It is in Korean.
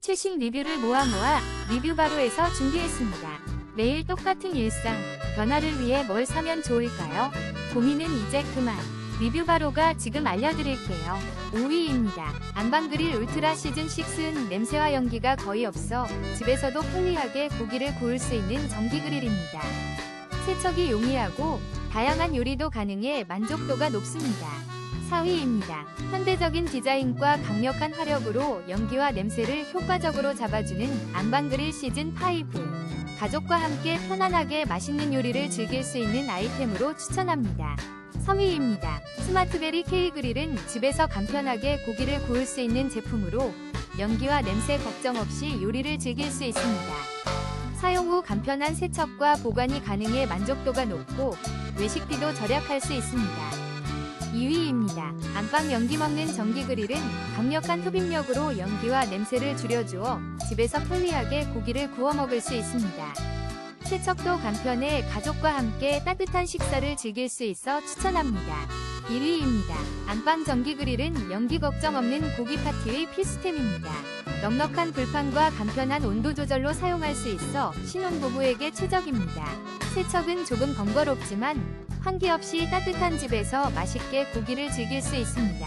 최신 리뷰를 모아 모아 리뷰바로에서 준비했습니다. 매일 똑같은 일상, 변화를 위해 뭘 사면 좋을까요? 고민은 이제 그만. 리뷰바로가 지금 알려드릴게요. 5위입니다. 안방그릴 울트라 시즌6는 냄새와 연기가 거의 없어 집에서도 편리하게 고기를 구울 수 있는 전기그릴입니다. 세척이 용이하고 다양한 요리도 가능해 만족도가 높습니다. 4위입니다. 현대적인 디자인과 강력한 화력으로 연기와 냄새를 효과적으로 잡아주는 안방그릴 시즌 5. 가족과 함께 편안하게 맛있는 요리를 즐길 수 있는 아이템으로 추천합니다. 3위입니다. 스마트베리 K그릴은 집에서 간편하게 고기를 구울 수 있는 제품으로 연기와 냄새 걱정 없이 요리를 즐길 수 있습니다. 사용 후 간편한 세척과 보관이 가능해 만족도가 높고 외식비도 절약할 수 있습니다. 2위입니다. 안방 연기 먹는 전기 그릴은 강력한 흡입력으로 연기와 냄새를 줄여주어 집에서 편리하게 고기를 구워 먹을 수 있습니다. 세척도 간편해 가족과 함께 따뜻한 식사를 즐길 수 있어 추천합니다. 1위입니다. 안방 전기 그릴은 연기 걱정 없는 고기 파티의 필수템입니다. 넉넉한 불판과 간편한 온도 조절로 사용할 수 있어 신혼부부에게 최적입니다. 세척은 조금 번거롭지만 환기 없이 따뜻한 집에서 맛있게 고기를 즐길 수 있습니다.